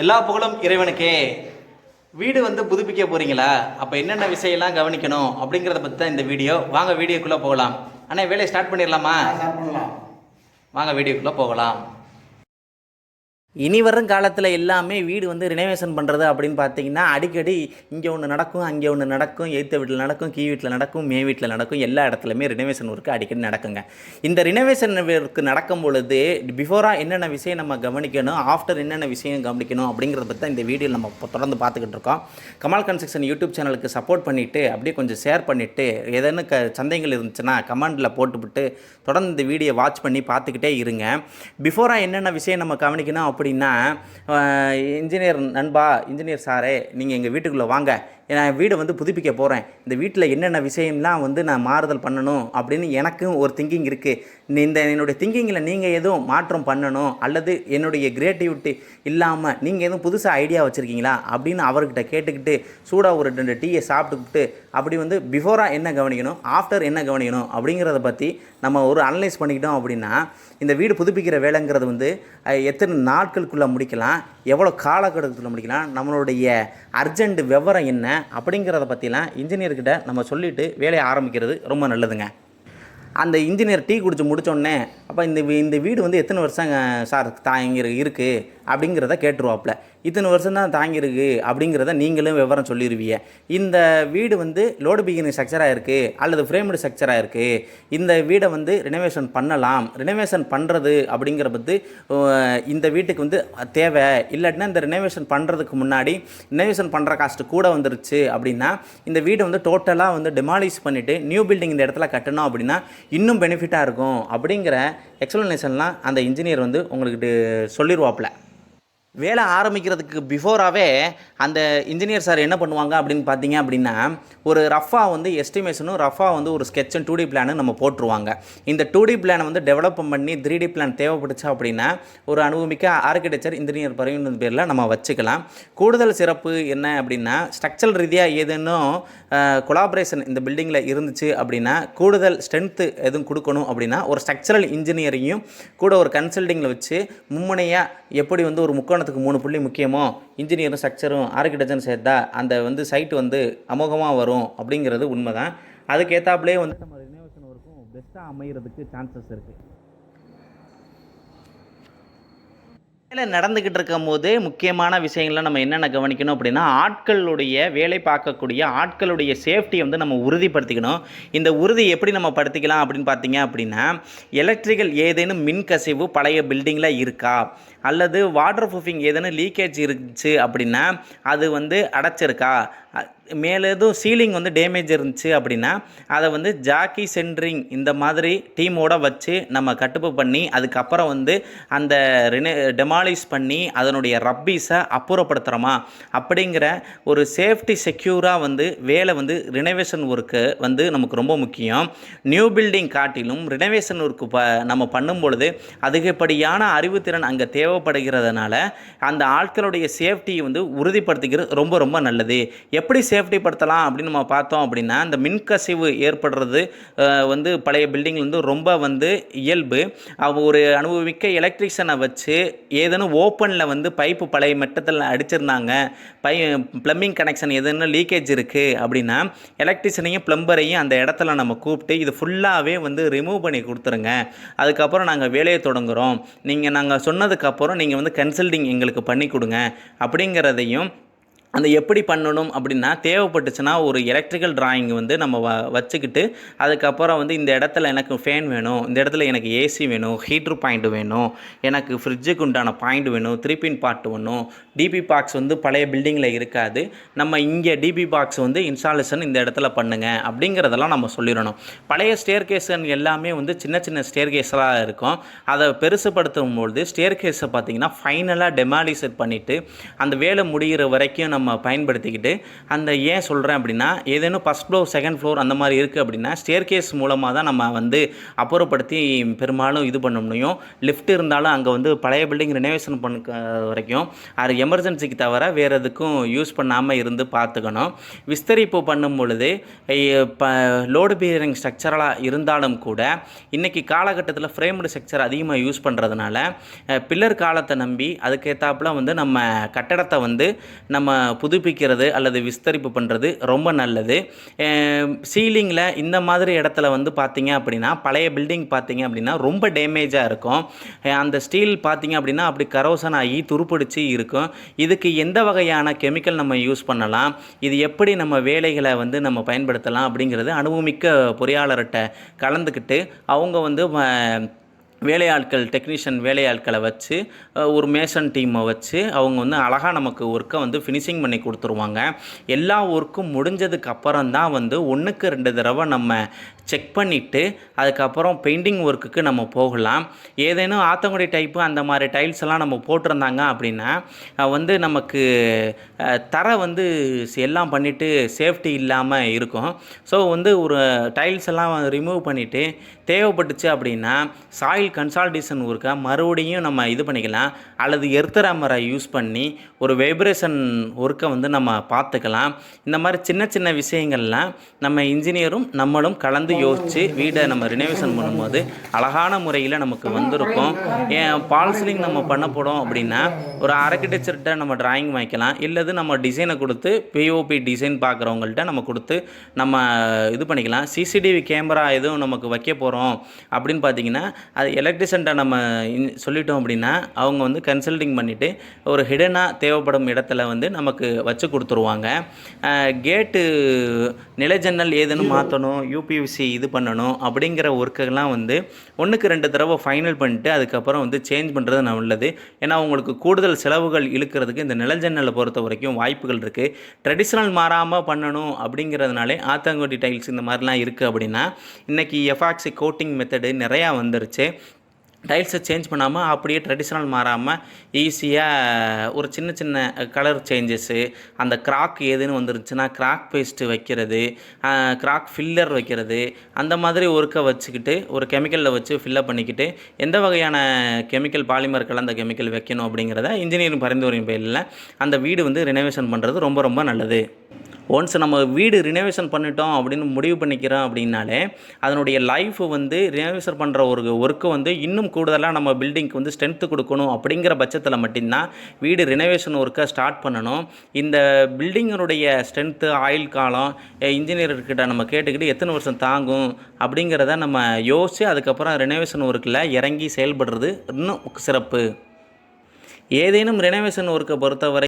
எல்லா புகழும் இறைவனுக்கே. வீடு வந்து புதுப்பிக்க போறீங்களா? அப்போ என்னென்ன விஷயம்லாம் கவனிக்கணும் அப்படிங்கிறத பற்றி தான் இந்த வீடியோ. வாங்க வீடியோக்குள்ளே போகலாம். அண்ணா வேலையை ஸ்டார்ட் பண்ணிடலாமா? வாங்க வீடியோக்குள்ளே போகலாம். இனி வரும் காலத்தில் எல்லாமே வீடு வந்து ரினோவேஷன் பண்ணுறது அப்படின்னு பார்த்தீங்கன்னா அடிக்கடி இங்கே ஒன்று நடக்கும் அங்கே ஒன்று நடக்கும் எய்த்த வீட்டில் நடக்கும் கீ வீட்டில் நடக்கும் மே வீட்டில் நடக்கும் எல்லா இடத்துலையுமே ரினோவேஷன் ஒர்க்கு அடிக்கடி நடக்குங்க. இந்த ரினோவேஷன் ஒர்க்கு நடக்கும் பொழுது பிஃபோராக என்னென்ன விஷயம் நம்ம கவனிக்கணும் ஆஃப்டர் என்னென்ன விஷயம் கவனிக்கணும் அப்படிங்கிறத பற்றி தான் இந்த வீடியோ நம்ம இப்போ தொடர்ந்து பார்த்துக்கிட்டு இருக்கோம். கமால் கன்ஸ்ட்ரக்ஷன் யூடியூப் சேனலுக்கு சப்போர்ட் பண்ணிவிட்டு அப்படியே கொஞ்சம் ஷேர் பண்ணிவிட்டு ஏதேனும் க சந்தைகள் இருந்துச்சுன்னா கமெண்டில் போட்டுவிட்டு தொடர்ந்து இந்த வீடியோ வாட்ச் பண்ணி பார்த்துக்கிட்டே இருங்க. பிஃபோராக என்னென்ன விஷயம் நம்ம கவனிக்கணும் அப்படின்னா இன்ஜினியர் நண்பா இன்ஜினியர் சாரே நீங்கள் எங்கள் வீட்டுக்குள்ளே வாங்க. நான் வீடை வந்து புதுப்பிக்க போகிறேன் இந்த வீட்டில் என்னென்ன விஷயம்லாம் வந்து நான் மாறுதல் பண்ணணும் அப்படின்னு எனக்கும் ஒரு திங்கிங் இருக்குது இந்த என்னுடைய திங்கிங்கில் நீங்கள் எதுவும் மாற்றம் பண்ணணும் அல்லது என்னுடைய கிரியேட்டிவிட்டி இல்லாமல் நீங்கள் எதுவும் புதுசாக ஐடியா வச்சுருக்கீங்களா அப்படின்னு அவர்கிட்ட கேட்டுக்கிட்டு சூடாக ஒரு ரெண்டு டீயை சாப்பிட்டுக்கிட்டு அப்படி வந்து பிஃபோராக என்ன கவனிக்கணும் ஆஃப்டர் என்ன கவனிக்கணும் அப்படிங்கிறத பற்றி நம்ம ஒரு அனலைஸ் பண்ணிக்கிட்டோம் அப்படின்னா இந்த வீடு புதுப்பிக்கிற வேலைங்கிறது வந்து எத்தனை நாட்களுக்குள்ளே முடிக்கலாம் எவ்வளோ காலகட்டத்தில் முடிக்கலாம் நம்மளுடைய அர்ஜெண்ட் விவரம் என்ன அப்படிங்கிறத பற்றிலாம் இன்ஜினியர்கிட்ட நம்ம சொல்லிவிட்டு வேலையை ஆரம்பிக்கிறது ரொம்ப நல்லதுங்க. அந்த இன்ஜினியர் டீ குடித்து முடித்தோடனே அப்போ இந்த வீ- இந்த வீடு வந்து எத்தனை வருஷம் சார் சார் இங்கே இருக்குது அப்படிங்கிறத கேட்டுருவாப்பில். இத்தனை வருஷம் தான் தாங்கியிருக்கு அப்படிங்கிறத நீங்களும் விவரம் சொல்லிடுவீங்க இந்த வீடு வந்து லோடு பிகினிங் ஸ்ட்ரக்சராக இருக்குது அல்லது ஃப்ரேம்டு ஸ்ட்ரக்சராக இருக்குது இந்த வீடை வந்து ரினோவேஷன் பண்ணலாம். ரினோவேஷன் பண்ணுறது அப்படிங்கிற பற்றி இந்த வீட்டுக்கு வந்து தேவை. இல்லாட்டினா இந்த ரினோவேஷன் பண்ணுறதுக்கு முன்னாடி ரினோவேஷன் பண்ணுற காஸ்ட்டு கூட வந்துருச்சு அப்படின்னா இந்த வீடை வந்து டோட்டலாக வந்து டெமாலிஷ் பண்ணிவிட்டு நியூ பில்டிங் இந்த இடத்துல கட்டணும் அப்படின்னா இன்னும் பெனிஃபிட்டாக இருக்கும் அப்படிங்கிற எக்ஸ்ப்ளனேஷன்லாம் அந்த இன்ஜினியர் வந்து உங்களுக்கு சொல்லிடுவாப்புல வேலை ஆரம்பிக்கிறதுக்கு பிஃபோராகவே அந்த இன்ஜினியர் சார் என்ன பண்ணுவாங்க அப்படின்னு பார்த்தீங்க அப்படின்னா ஒரு ரஃபாக வந்து எஸ்டிமேஷனும் ரஃபாக வந்து ஒரு ஸ்கெட்சும் டூ டி பிளானும் நம்ம போட்டுருவாங்க. இந்த டூ டி பிளானை வந்து டெவலப் பண்ணி த்ரீ டி பிளான் தேவைப்பட்டுச்சா அப்படின்னா ஒரு அனுபவமிக்க ஆர்கிடெக்சர் இன்ஜினியர் பரிவின் பேரில் நம்ம வச்சுக்கலாம். கூடுதல் சிறப்பு என்ன அப்படின்னா ஸ்ட்ரக்சரல் ரீதியாக ஏதேனும் கொலாபரேஷன் இந்த பில்டிங்கில் இருந்துச்சு அப்படின்னா கூடுதல் ஸ்ட்ரென்த்து எதுவும் கொடுக்கணும் அப்படின்னா ஒரு ஸ்ட்ரக்சரல் இன்ஜினியரிங்கும் கூட ஒரு கன்சல்டிங்கில் வச்சு மும்முனையாக எப்படி வந்து ஒரு முக்கோணத்துக்கு மூணு புள்ளி முக்கியமோ இன்ஜினியரும் ஸ்ட்ரக்சரும் ஆர்கிடெக்சரும் சேர்த்தா அந்த வந்து சைட் வந்து அமோகமாக வரும் அப்படிங்கிறது உண்மை தான் அதுக்கேற்றாப்புலேயே வந்து நம்ம ரினோவேஷன் ஒர்க்கும் பெஸ்ட்டாக அமைகிறதுக்கு சான்சஸ் இருக்குது வேலை நடந்துக்கிட்டு இருக்கும் போது முக்கியமான விஷயங்களை நம்ம என்னென்ன கவனிக்கணும் அப்படின்னா ஆட்களுடைய வேலை பார்க்கக்கூடிய ஆட்களுடைய சேஃப்டியை வந்து நம்ம உறுதிப்படுத்திக்கணும். இந்த உறுதி எப்படி நம்ம படுத்திக்கலாம் அப்படின்னு பார்த்தீங்க அப்படின்னா எலக்ட்ரிக்கல் ஏதேனும் மின் கசிவு பழைய பில்டிங்கில் இருக்கா? அல்லது வாட்டர் ப்ரூஃபிங் ஏதேனும் லீக்கேஜ் இருந்துச்சு அப்படின்னா அது வந்து அடைச்சிருக்கா? மேலே எதுவும் சீலிங் வந்து டேமேஜ் இருந்துச்சு அப்படின்னா அதை வந்து ஜாக்கி சென்ட்ரிங் இந்த மாதிரி டீமோட வச்சு நம்ம கட்டுப்பு பண்ணி அதுக்கப்புறம் வந்து அந்த ரினே டெமாலிஷ் பண்ணி அதனுடைய ரப்பீஸை அப்புறப்படுத்துகிறோமா அப்படிங்கிற ஒரு சேஃப்டி செக்யூராக வந்து வேலை வந்து ரினோவேஷன் ஒர்க்கு வந்து நமக்கு ரொம்ப முக்கியம். நியூ பில்டிங் காட்டிலும் ரினோவேஷன் ஒர்க்கு ப நம்ம பண்ணும் பொழுது அதிகப்படியான அறிவுத்திறன் அங்கே தேவைப்படுகிறதுனால அந்த ஆட்களுடைய சேஃப்டியை வந்து உறுதிப்படுத்திக்கிறது ரொம்ப ரொம்ப நல்லது. எப்படி சேஃப் படுத்தலாம் அப்படின்னு நம்ம பார்த்தோம் அப்படின்னா இந்த மின்கசிவு ஏற்படுறது வந்து பழைய பில்டிங் வந்து ரொம்ப வந்து இயல்பு. ஒரு அனுபவமிக்க எலக்ட்ரிஷியனை வச்சு ஏதேனும் ஓப்பனில் வந்து பைப்பு பழைய மட்டத்தில் அடிச்சிருந்தாங்க பை ப்ளம்பிங் கனெக்ஷன் எதுன்னு லீக்கேஜ் இருக்குது அப்படின்னா எலக்ட்ரிஷியனையும் ப்ளம்பரையும் அந்த இடத்துல நம்ம கூப்பிட்டு இது ஃபுல்லாகவே வந்து ரிமூவ் பண்ணி கொடுத்துருங்க. அதுக்கப்புறம் நாங்கள் வேலையை தொடங்குகிறோம் நீங்கள் நாங்கள் சொன்னதுக்கப்புறம் நீங்கள் வந்து கன்சல்டிங் எங்களுக்கு பண்ணி கொடுங்க அப்படிங்கிறதையும் அந்த எப்படி பண்ணணும் அப்படின்னா தேவைப்பட்டுச்சுன்னா ஒரு எலக்ட்ரிக்கல் டிராயிங் வந்து நம்ம வ வச்சுக்கிட்டு அதுக்கப்புறம் வந்து இந்த இடத்துல எனக்கு ஃபேன் வேணும் இந்த இடத்துல எனக்கு ஏசி வேணும் ஹீட்ரு பாயிண்ட் வேணும் எனக்கு ஃப்ரிட்ஜுக்கு உண்டான பாயிண்ட் வேணும் த்ரீ பின் பார்ட் வேணும் டிபி பாக்ஸ் வந்து பழைய பில்டிங்கில் இருக்காது. நம்ம இங்கே டிபி பாக்ஸ் வந்து இன்ஸ்டாலேஷன் இந்த இடத்துல பண்ணுங்கள் அப்படிங்கிறதெல்லாம் நம்ம சொல்லிடணும். பழைய ஸ்டேர் கேஸன் எல்லாமே வந்து சின்ன சின்ன ஸ்டேர் கேஸாக இருக்கும். அதை பெருசுப்படுத்தும் பொழுது ஸ்டேர் கேஸை பார்த்தீங்கன்னா ஃபைனலாக டெமாலிசர் பண்ணிவிட்டு அந்த வேலை முடிகிற வரைக்கும் நம்ம நம்ம பயன்படுத்திக்கிட்டு அந்த ஏன் சொல்கிறேன் அப்படின்னா ஏதேனும் ஃபஸ்ட் ஃப்ளோர் செகண்ட் ஃப்ளோர் அந்த மாதிரி இருக்குது அப்படின்னா ஸ்டேர் கேஸ் மூலமாக தான் நம்ம வந்து அப்புறப்படுத்தி பெரும்பாலும் இது பண்ண முடியும். லிஃப்ட் இருந்தாலும் அங்கே வந்து பழைய பில்டிங் ரினோவேஷன் பண்ண வரைக்கும் அது எமர்ஜென்சிக்கு தவிர வேறு எதுக்கும் யூஸ் பண்ணாமல் இருந்து பார்த்துக்கணும். விஸ்தரிப்பு பண்ணும் பொழுது இப்போ லோடு பியரிங் ஸ்ட்ரக்சரலாக இருந்தாலும் கூட இன்றைக்கி காலகட்டத்தில் ஃப்ரேம்டு ஸ்ட்ரக்சர் அதிகமாக யூஸ் பண்ணுறதுனால பில்லர் காலத்தை நம்பி அதுக்கேற்றாப்புல வந்து நம்ம கட்டடத்தை வந்து நம்ம புதுப்பிக்கிறது அல்லது விஸ்தரிப்பு பண்ணுறது ரொம்ப நல்லது. சீலிங்கில் இந்த மாதிரி இடத்துல வந்து பார்த்திங்க அப்படின்னா பழைய பில்டிங் பார்த்திங்க அப்படின்னா ரொம்ப டேமேஜாக இருக்கும். அந்த ஸ்டீல் பார்த்திங்க அப்படின்னா அப்படி கரோசன் ஆகி துருப்பிடிச்சு இருக்கும். இதுக்கு எந்த வகையான கெமிக்கல் நம்ம யூஸ் பண்ணலாம்? இது எப்படி நம்ம வேலைகளை வந்து நம்ம பயன்படுத்தலாம் அப்படிங்கிறது அனுபவமிக்க பொறியாளர்கிட்ட கலந்துக்கிட்டு அவங்க வந்து வேலையாட்கள் டெக்னீஷியன் வேலையாட்களை வச்சு ஒரு மேஷன் டீமை வச்சு அவங்க வந்து அழகாக நமக்கு ஒர்க்கை வந்து ஃபினிஷிங் பண்ணி கொடுத்துருவாங்க. எல்லா ஒர்க்கும் முடிஞ்சதுக்கு அப்புறம் தான் வந்து ஒன்றுக்கு ரெண்டு தடவை நம்ம செக் பண்ணிவிட்டு அதுக்கப்புறம் பெயிண்டிங் ஒர்க்குக்கு நம்ம போகலாம். ஏதேனும் ஆத்தங்குடி டைப்பு அந்த மாதிரி டைல்ஸ் எல்லாம் நம்ம போட்டிருந்தாங்க அப்படின்னா வந்து நமக்கு தர வந்து எல்லாம் பண்ணிவிட்டு சேஃப்டி இல்லாமல் இருக்கும். ஸோ வந்து ஒரு டைல்ஸ் எல்லாம் ரிமூவ் பண்ணிவிட்டு தேவைப்பட்டுச்சு அப்படின்னா சாயில் கன்சால்டேஷன் ஒர்க்கை மறுபடியும் நம்ம இது பண்ணிக்கலாம். அல்லது எர்த்தராமரை யூஸ் பண்ணி ஒரு வைப்ரேஷன் ஒர்க்கை வந்து நம்ம பார்த்துக்கலாம். இந்த மாதிரி சின்ன சின்ன விஷயங்கள்லாம் நம்ம இன்ஜினியரும் நம்மளும் கலந்து யோசித்து வீடை நம்ம ரினோவேஷன் பண்ணும்போது அழகான முறையில் நமக்கு வந்திருக்கும். ஏன் பால் சீலிங் நம்ம பண்ண போகிறோம் அப்படின்னா ஒரு ஆர்கிடெக்சர்கிட்ட நம்ம டிராயிங் வாங்கிக்கலாம். இல்லது நம்ம டிசைனை கொடுத்து பிஓபி டிசைன் பார்க்குறவங்கள்ட்ட நம்ம கொடுத்து நம்ம இது பண்ணிக்கலாம். சிசிடிவி கேமரா எதுவும் நமக்கு வைக்க போகிறோம் அப்படின்னு பார்த்தீங்கன்னா அது எலக்ட்ரிஷன்ட்ட நம்ம இன்- சொல்லிட்டோம் அப்படின்னா அவங்க வந்து கன்சல்டிங் பண்ணிவிட்டு ஒரு ஹிடனாக தேவைப்படும் இடத்துல வந்து நமக்கு வச்சு கொடுத்துருவாங்க. கேட்டு நிலை ஜன்னல் ஏதுன்னு மாற்றணும் யூபிவிசி இது பண்ணணும் அப்படிங்கிற ஒர்க்கெல்லாம் வந்து ஒன்றுக்கு ரெண்டு தடவை ஃபைனல் பண்ணிட்டு அதுக்கப்புறம் வந்து சேஞ்ச் பண்ணுறது நல்லது ஏன்னா உங்களுக்கு கூடுதல் செலவுகள் இழுக்கிறதுக்கு இந்த நிலஞ்சன்னலை பொறுத்த வரைக்கும் வாய்ப்புகள் இருக்குது ட்ரெடிஷ்னல் மாறாமல் பண்ணணும் அப்படிங்கிறதுனாலே ஆத்தங்கோட்டி டைல்ஸ் இந்த மாதிரிலாம் இருக்குது அப்படின்னா இன்றைக்கி எஃபாக்சி கோட்டிங் மெத்தடு நிறையா வந்துருச்சு. டைல்ஸை சேஞ்ச் பண்ணாமல் அப்படியே ட்ரெடிஷ்னல் மாறாமல் ஈஸியாக ஒரு சின்ன சின்ன கலர் சேஞ்சஸ்ஸு அந்த கிராக் ஏதுன்னு வந்துருச்சுன்னா கிராக் பேஸ்ட்டு வைக்கிறது கிராக் ஃபில்லர் வைக்கிறது அந்த மாதிரி ஒர்க்கை வச்சுக்கிட்டு ஒரு கெமிக்கலில் வச்சு ஃபில்லப் பண்ணிக்கிட்டு எந்த வகையான கெமிக்கல் பாலிமர் கலந்த கெமிக்கல் வைக்கணும் அப்படிங்கிறத இன்ஜினியரிங் பரிந்துரையின் பேரில் அந்த வீடு வந்து ரினோவேஷன் பண்ணுறது ரொம்ப ரொம்ப நல்லது. ஒன்ஸ் நம்ம வீடு ரினோவேஷன் பண்ணிட்டோம் அப்படின்னு முடிவு பண்ணிக்கிறோம் அப்படின்னாலே அதனுடைய லைஃப் வந்து ரினோவேஷன் பண்ணுற ஒரு ஒர்க்கு வந்து இன்னும் கூடுதலாக நம்ம பில்டிங்க்கு வந்து ஸ்ட்ரென்த்து கொடுக்கணும் அப்படிங்கிற பட்சத்தில் மட்டும்தான் வீடு ரினோவேஷன் ஒர்க்கை ஸ்டார்ட் பண்ணணும். இந்த பில்டிங்கினுடைய ஸ்ட்ரென்த்து ஆயுள் காலம் இன்ஜினியர்கிட்ட நம்ம கேட்டுக்கிட்டு எத்தனை வருஷம் தாங்கும் அப்படிங்கிறத நம்ம யோசித்து அதுக்கப்புறம் ரினோவேஷன் ஒர்க்கில் இறங்கி செயல்படுறது இன்னும் சிறப்பு. ஏதேனும் ரினோவேஷன் ஒர்க்கை பொறுத்தவரை